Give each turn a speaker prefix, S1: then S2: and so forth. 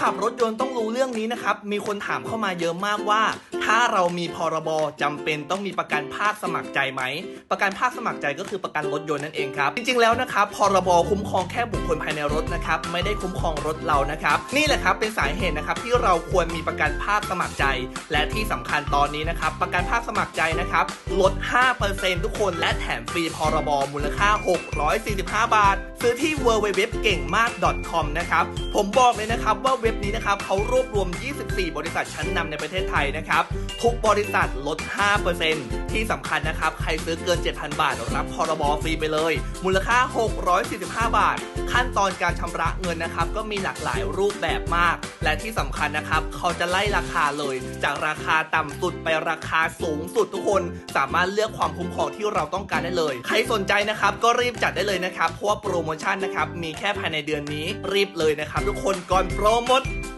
S1: ขับรถยนต์ต้องรู้เรื่องนี้นะครับ มีคนถามเข้ามาเยอะมากว่าถ้าเรามีพรบจำเป็นต้องมีประกันภาคสมัครใจไหม ประกันภาคสมัครใจก็คือประกันรถยนต์นั่นเองครับ จริงๆแล้วนะครับพรบคุ้มครองแค่บุคคลภายในรถนะครับไม่ได้คุ้มครองรถเรานะครับ นี่แหละครับเป็นสาเหตุนะครับที่เราควรมีประกันภาคสมัครใจ และที่สำคัญตอนนี้นะครับประกันภาคสมัครใจนะครับลด 5%ทุกคนและแถมฟรีพรบมูลค่า 645 บาท ซื้อที่ www เก่งมาก .com นะครับผมบอกเลยนะครับว่าเว็บนี้นะครับเขารวบรวม 24 บริษัทชั้นนำในประเทศไทยนะครับทุกบริษัทลด 5%ที่สำคัญนะครับ ใครซื้อเกิน 7,000 บาท รับพรบฟรีไปเลย มูลค่า 645 บาท ขั้นตอนการชำระเงินนะครับ ก็มีหลากหลายรูปแบบมาก และที่สำคัญนะครับ เขาจะไล่ราคาเลย จากราคาต่ำสุดไปราคาสูงสุดทุกคน สามารถเลือกความคุ้มครองที่เราต้องการได้เลย ใครสนใจนะครับก็รีบจัดได้เลยนะครับเพราะว่าโปรโมชั่นนะครับมีแค่ภายในเดือนนี้รีบเลยนะครับทุกคนก่อนโปรหมด